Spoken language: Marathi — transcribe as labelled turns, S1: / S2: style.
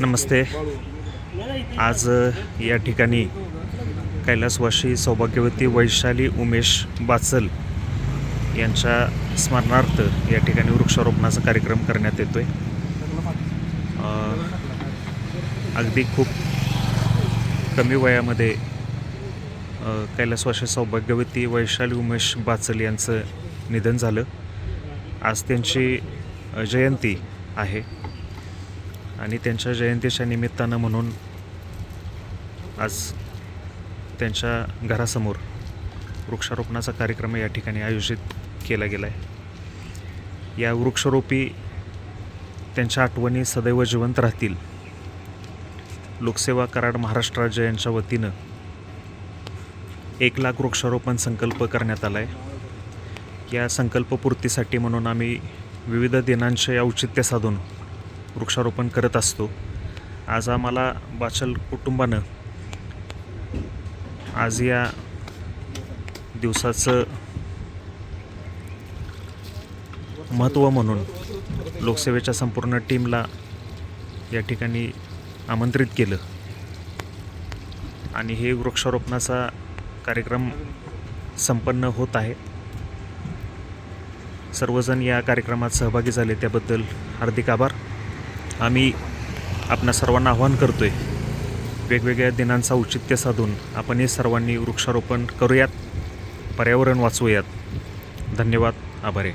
S1: नमस्ते. आज या ठिकाणी कैलासवाशी सौभाग्यवती वैशाली उमेश बाचल यांच्या स्मरणार्थ या ठिकाणी वृक्षारोपणाचा कार्यक्रम करण्यात येतो आहे अगदी खूप कमी वयामध्ये कैलासवाशी सौभाग्यवती वैशाली उमेश बाचल यांचं निधन झालं. आज त्यांची जयंती आहे. आणि त्यांच्या जयंतीच्या निमित्तानं म्हणून आज त्यांच्या घरासमोर वृक्षारोपणाचा कार्यक्रम या ठिकाणी आयोजित केला गेला आहे. या वृक्षारोपी त्यांच्या आठवणी सदैव जिवंत राहतील. लोकसेवा कराड महाराष्ट्र राज्य यांच्या वतीनं एक लाख वृक्षारोपण संकल्प करण्यात आला आहे या संकल्पपूर्तीसाठी म्हणून आम्ही विविध दिनांचे औचित्य साधून वृक्षारोपण करत असतो. आज आम्हाला बाचल कुटुंबानं आज या दिवसाचं महत्त्व म्हणून लोकसेवेच्या संपूर्ण टीमला या ठिकाणी आमंत्रित केलं. आणि हे वृक्षारोपणाचा कार्यक्रम संपन्न होत आहे. सर्वजण या कार्यक्रमात सहभागी झाले त्याबद्दल हार्दिक आभार. आम्ही आपणा सर्वांना आव्हान करतोय वेगवेगळ्या दिनांचा औचित्य साधून आपण हे सर्वांनी वृक्षारोपण करूयात पर्यावरण वाचवूयात. धन्यवाद आभारी